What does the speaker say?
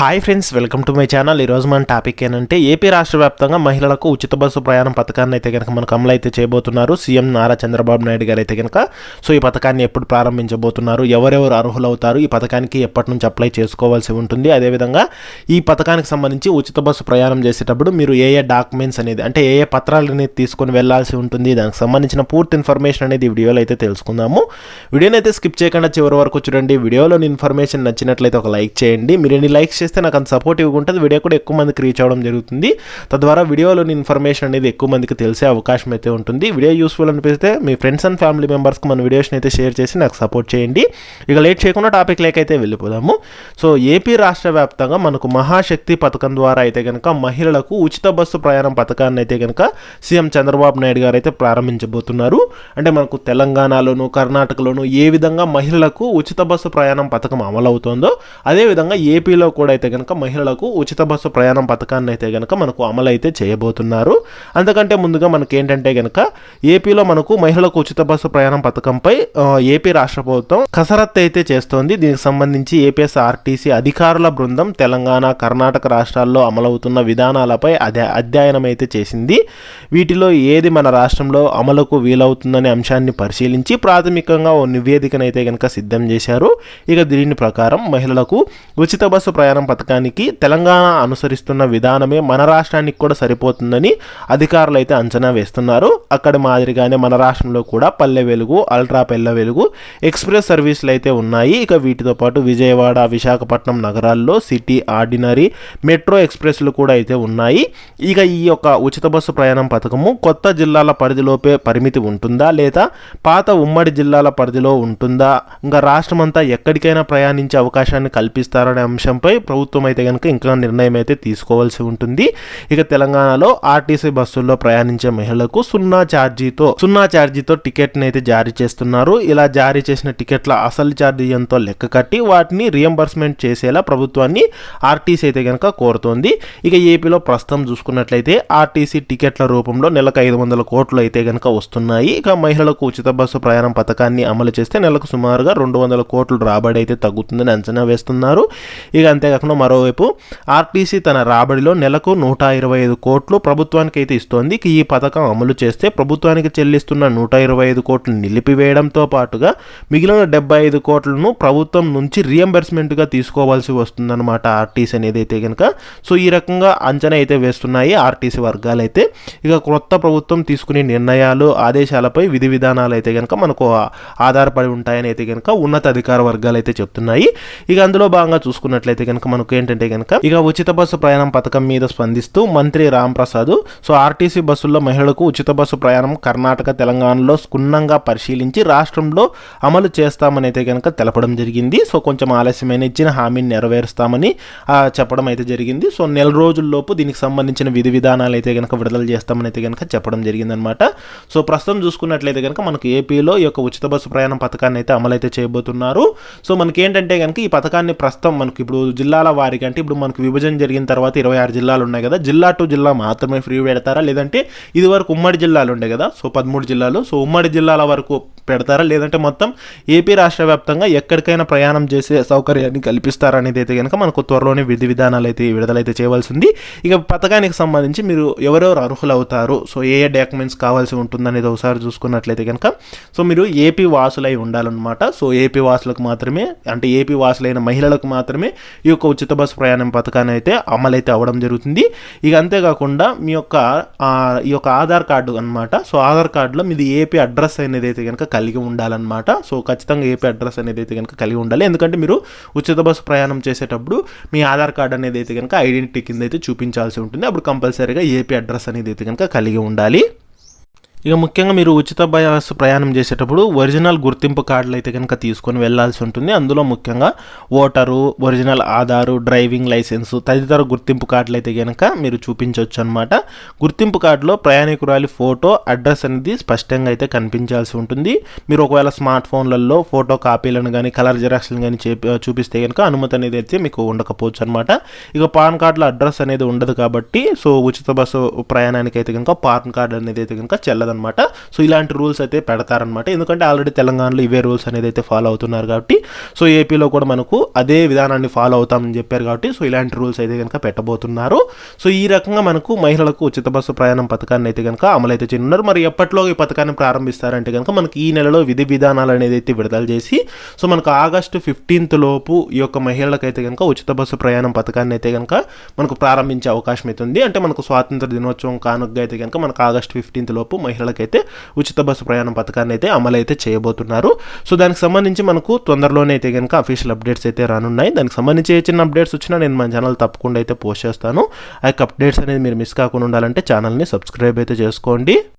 Hi friends welcome to my channel. ఈరోజు మన topic ఏంటంటే ఏపీ రాష్ట్ర వ్యాప్తంగా మహిళలకు ఉచిత బస్సు ప్రయాణం పథకాన్ని అయితే కనుక మనకు అమలు అయితే చేయబోతున్నారు. సీఎం నారా చంద్రబాబు నాయుడు గారు అయితే కనుక సో ఈ పథకాన్ని ఎప్పుడు ప్రారంభించబోతున్నారు? ఎవరెవరు అర్హులవుతారు? ఈ పథకానికి ఎప్పటి నుంచి అప్లై చేసుకోవాల్సి ఉంటుంది? అదేవిధంగా ఈ పథకానికి సంబంధించి ఉచిత బస్సు ప్రయాణం చేసేటప్పుడు మీరు ఏ ఏ డాక్యుమెంట్స్ అనేది అంటే ఏ ఏ పత్రాలు అనేది తీసుకొని వెళ్ళాల్సి ఉంటుంది? దానికి సంబంధించిన పూర్తి ఇన్ఫర్మేషన్ అనేది ఈ వీడియోలో అయితే తెలుసుకుందాము. వీడియోని అయితే స్కిప్ చేయకుండా చివరి వరకు చూడండి. వీడియోలోని ఇన్ఫర్మేషన్ నచ్చినట్లయితే ఒక లైక్ చేయండి. మీరు ఎన్ని లైక్స్ చేస్తే నాకు అంత సపోర్టివ్గా ఉంటుంది. వీడియో కూడా ఎక్కువ మందికి రీచ్ అవ్వడం జరుగుతుంది. తద్వారా వీడియోలోని ఇన్ఫర్మేషన్ అనేది ఎక్కువ మందికి తెలిసే అవకాశం అయితే ఉంటుంది. వీడియో యూస్ఫుల్ అనిపిస్తే మీ ఫ్రెండ్స్ అండ్ ఫ్యామిలీ మెంబర్స్కి మన వీడియోస్ని అయితే షేర్ చేసి నాకు సపోర్ట్ చేయండి. ఇక లేట్ చేయకుండా టాపిక్ లేకైతే వెళ్ళిపోదాము. సో ఏపీ రాష్ట్ర వ్యాప్తంగా మనకు మహాశక్తి పథకం ద్వారా అయితే కనుక మహిళలకు ఉచిత బస్సు ప్రయాణం పథకాన్ని అయితే కనుక సీఎం చంద్రబాబు నాయుడు గారు అయితే ప్రారంభించబోతున్నారు. అంటే మనకు తెలంగాణలోను కర్ణాటకలోను ఏ విధంగా మహిళలకు ఉచిత బస్సు ప్రయాణం పథకం అమలవుతోందో అదేవిధంగా ఏపీలో కూడా అయితే కనుక మహిళలకు ఉచిత బస్సు ప్రయాణం పథకాన్ని అయితే కనుక మనకు అమలు అయితే చేయబోతున్నారు. అంతకంటే ముందుగా మనకి ఏంటంటే కనుక ఏపీలో మనకు మహిళలకు ఉచిత బస్సు ప్రయాణం పథకంపై ఏపీ రాష్ట్ర ప్రభుత్వం కసరత్తు అయితే చేస్తోంది. దీనికి సంబంధించి ఏపీఎస్ ఆర్టీసీ అధికారుల బృందం తెలంగాణ కర్ణాటక రాష్ట్రాల్లో అమలవుతున్న విధానాలపై అదే అధ్యయనం అయితే చేసింది. వీటిలో ఏది మన రాష్ట్రంలో అమలుకు వీలవుతుందనే అంశాన్ని పరిశీలించి ప్రాథమికంగా ఓ నివేదికనైతే కనుక సిద్ధం చేశారు. ఇక దీని ప్రకారం మహిళలకు ఉచిత బస్సు ప్రయాణం పథకానికి తెలంగాణ అనుసరిస్తున్న విధానమే మన రాష్ట్రానికి కూడా సరిపోతుందని అధికారులు అయితే అంచనా వేస్తున్నారు. అక్కడ మాదిరిగానే మన రాష్ట్రంలో కూడా పల్లె వెలుగు అల్ట్రా పల్లె వెలుగు ఎక్స్ప్రెస్ సర్వీసులు అయితే ఉన్నాయి. ఇక వీటితో పాటు విజయవాడ విశాఖపట్నం నగరాల్లో సిటీ ఆర్డినరీ మెట్రో ఎక్స్ప్రెస్లు కూడా అయితే ఉన్నాయి. ఇక ఈ యొక్క ఉచిత బస్సు ప్రయాణం పథకము కొత్త జిల్లాల పరిధిలోపే పరిమితి ఉంటుందా లేదా పాత ఉమ్మడి జిల్లాల పరిధిలో ఉంటుందా ఇంకా రాష్ట్రం అంతా ఎక్కడికైనా ప్రయాణించే అవకాశాన్ని కల్పిస్తారనే అంశంపై ప్రభుత్వం ప్రభుత్వం అయితే కనుక ఇంకా నిర్ణయం అయితే తీసుకోవాల్సి ఉంటుంది. ఇక తెలంగాణలో ఆర్టీసీ బస్సుల్లో ప్రయాణించే మహిళలకు సున్నా ఛార్జీతో సున్నా ఛార్జీతో టికెట్ని అయితే జారీ చేస్తున్నారు. ఇలా జారీ చేసిన టికెట్ల అసలు ఛార్జీ ఎంతో లెక్క కట్టి వాటిని రియంబర్స్మెంట్ చేసేలా ప్రభుత్వాన్ని ఆర్టీసీ అయితే కనుక కోరుతోంది. ఇక ఏపీలో ప్రస్తుతం చూసుకున్నట్లయితే ఆర్టీసీ టికెట్ల రూపంలో నెలకు ఐదు వందల కోట్లు అయితే కనుక వస్తున్నాయి. ఇక మహిళలకు ఉచిత బస్సు ప్రయాణం పథకాన్ని అమలు చేస్తే నెలకు సుమారుగా రెండు వందల కోట్లు రాబడి అయితే తగ్గుతుందని అంచనా వేస్తున్నారు. ఇక అంతేకాకుండా మరోవైపు ఆర్టీసీ తన రాబడిలో నెలకు నూట ఇరవై ఐదు కోట్లు ప్రభుత్వానికి అయితే ఇస్తోంది ఈ పథకం అమలు చేస్తే ప్రభుత్వానికి చెల్లిస్తున్న నూట ఇరవై ఐదు కోట్లు నిలిపివేయడంతో పాటుగా మిగిలిన డెబ్బై ఐదు కోట్లను ప్రభుత్వం నుంచి రియంబర్స్మెంట్గా తీసుకోవాల్సి వస్తుందన్నమాట ఆర్టీసీ అనేది అయితే కనుక సో ఈ రకంగా అంచనా అయితే వేస్తున్నాయి ఆర్టీసీ వర్గాలు అయితే ఇక కొత్త ప్రభుత్వం తీసుకునే నిర్ణయాలు ఆదేశాలపై విధి విధానాలు అయితే కనుక మనకు ఆధారపడి ఉంటాయని అయితే కనుక ఉన్నత అధికార వర్గాలు అయితే చెప్తున్నాయి. ఇక అందులో భాగంగా చూసుకున్నట్లయితే కనుక మనకు ఏంటంటే కనుక ఇక ఉచిత బస్సు ప్రయాణం పథకం మీద స్పందిస్తూ మంత్రి రామ్ ప్రసాద్ సో ఆర్టీసీ బస్సుల్లో మహిళలకు ఉచిత బస్సు ప్రయాణం కర్ణాటక తెలంగాణలో క్షుణ్ణంగా పరిశీలించి రాష్ట్రంలో అమలు చేస్తామని అయితే కనుక తెలపడం జరిగింది. సో కొంచెం ఆలస్యమైన ఇచ్చిన హామీని నెరవేరుస్తామని చెప్పడం అయితే జరిగింది. సో నెల రోజుల్లోపు దీనికి సంబంధించిన విధి విధానాలు అయితే కనుక విడుదల చేస్తామని అయితే కనుక చెప్పడం జరిగిందనమాట. సో ప్రస్తుతం చూసుకున్నట్లయితే కనుక మనకు ఏపీలో ఈ యొక్క ఉచిత బస్సు ప్రయాణం పథకాన్ని అయితే అమలైతే చేయబోతున్నారు. సో మనకి ఏంటంటే కనుక ఈ పథకాన్ని ప్రస్తుతం మనకి ఇప్పుడు జిల్లా జిల్లాల వారికి అంటే ఇప్పుడు మనకు విభజన జరిగిన తర్వాత ఇరవై ఆరు జిల్లాలు ఉన్నాయి కదా. జిల్లా టు జిల్లా మాత్రమే ఫ్రీ పెడతారా? లేదంటే ఇది వరకు ఉమ్మడి జిల్లాలు ఉండే కదా. సో పదమూడు జిల్లాలు. సో ఉమ్మడి జిల్లాల వరకు పెడతారా? లేదంటే మొత్తం ఏపీ రాష్ట్ర వ్యాప్తంగా ఎక్కడికైనా ప్రయాణం చేసే సౌకర్యాన్ని కల్పిస్తారా అనేది అయితే కనుక మనకు త్వరలోనే విధి విధానాలు అయితే విడుదలైతే చేయవలసింది. ఇక పథకానికి సంబంధించి మీరు ఎవరెవరు అర్హులు అవుతారు సో ఏ ఏ డాక్యుమెంట్స్ కావాల్సి ఉంటుందనేది ఒకసారి చూసుకున్నట్లయితే కనుక సో మీరు ఏపీ వాసులై ఉండాలన్నమాట. సో ఏపీ వాసులకు మాత్రమే అంటే ఏపీ వాసులైన మహిళలకు మాత్రమే ఈ యొక్క ఉచిత బస్సు ప్రయాణం పథకాన్ని అయితే అమలైతే అవ్వడం జరుగుతుంది. ఇక అంతేకాకుండా మీ యొక్క ఈ యొక్క ఆధార్ కార్డు అన్నమాట. సో ఆధార్ కార్డులో మీది ఏపీ అడ్రస్ అనేది అయితే కనుక కలిగి ఉండాలన్నమాట. సో ఖచ్చితంగా ఏపీ అడ్రస్ అనేది అయితే కనుక కలిగి ఉండాలి. ఎందుకంటే మీరు ఉచిత బస్సు ప్రయాణం చేసేటప్పుడు మీ ఆధార్ కార్డు అనేది అయితే కనుక ఐడెంటిటీ కింద అయితే చూపించాల్సి ఉంటుంది. అప్పుడు కంపల్సరీగా ఏపీ అడ్రస్ అనేది అయితే కనుక కలిగి ఉండాలి. ఇక ముఖ్యంగా మీరు ఉచిత బస్ ప్రయాణం చేసేటప్పుడు ఒరిజినల్ గుర్తింపు కార్డులు అయితే కనుక తీసుకొని వెళ్ళాల్సి ఉంటుంది. అందులో ముఖ్యంగా voter original Aadhaar driving licence తదితర గుర్తింపు కార్డులు అయితే కనుక మీరు చూపించవచ్చు అనమాట గుర్తింపు కార్డులో ప్రయాణికురాలి ఫోటో అడ్రస్ అనేది స్పష్టంగా అయితే కనిపించాల్సి ఉంటుంది. మీరు ఒకవేళ స్మార్ట్ ఫోన్లలో ఫోటో కాపీలను కానీ కలర్ జిరాక్స్లను కానీ చూపిస్తే కనుక అనుమతి అనేది అయితే మీకు ఉండకపోవచ్చు అనమాట ఇక పాన్ కార్డులో అడ్రస్ అనేది ఉండదు కాబట్టి సో ఉచిత బస్సు ప్రయాణానికి అయితే కనుక పాన్ కార్డు అనేది అయితే కనుక చెల్లదు ఉంటుందన్నమాట సో ఇలాంటి రూల్స్ అయితే పెడతారనమాట. ఎందుకంటే ఆల్రెడీ తెలంగాణలో ఇవే రూల్స్ అనేది అయితే ఫాలో అవుతున్నారు కాబట్టి సో ఏపీలో కూడా మనకు అదే విధానాన్ని ఫాలో అవుతామని చెప్పారు కాబట్టి సో ఇలాంటి రూల్స్ అయితే కనుక పెట్టబోతున్నారు. సో ఈ రకంగా మనకు మహిళలకు ఉచిత బస్సు ప్రయాణం పథకాన్ని అయితే కనుక అమలు అయితే చేయనున్నారు. మరి ఎప్పట్లో ఈ పథకాన్ని ప్రారంభిస్తారంటే కనుక మనకి ఈ నెలలో విధి విధానాలు అనేది అయితే విడుదల చేసి సో మనకు ఆగస్టు ఫిఫ్టీన్త్ లోపు ఈ యొక్క మహిళలకైతే కనుక ఉచిత బస్సు ప్రయాణం పథకాన్ని అయితే కనుక మనకు ప్రారంభించే అవకాశం అయితే ఉంది. అంటే మనకు స్వాతంత్ర దినోత్సవం కానుకగా అయితే కనుక మనకు ఆగస్టు ఫిఫ్టీన్త్ లోపు మహిళలకైతే ఉచిత బస్సు ప్రయాణం పథకాన్ని అయితే అమలు అయితే చేయబోతున్నారు. సో దానికి సంబంధించి మనకు తొందరలోనే అయితే కనుక అఫీషియల్ అప్డేట్స్ అయితే రానున్నాయి. దానికి సంబంధించి ఏ చిన్న అప్డేట్స్ వచ్చినా నేను మన ఛానల్ తప్పకుండా అయితే పోస్ట్ చేస్తాను. ఆ యొక్క అప్డేట్స్ అనేది మీరు మిస్ కాకుండా ఉండాలంటే ఛానల్ని సబ్స్క్రైబ్ అయితే చేసుకోండి.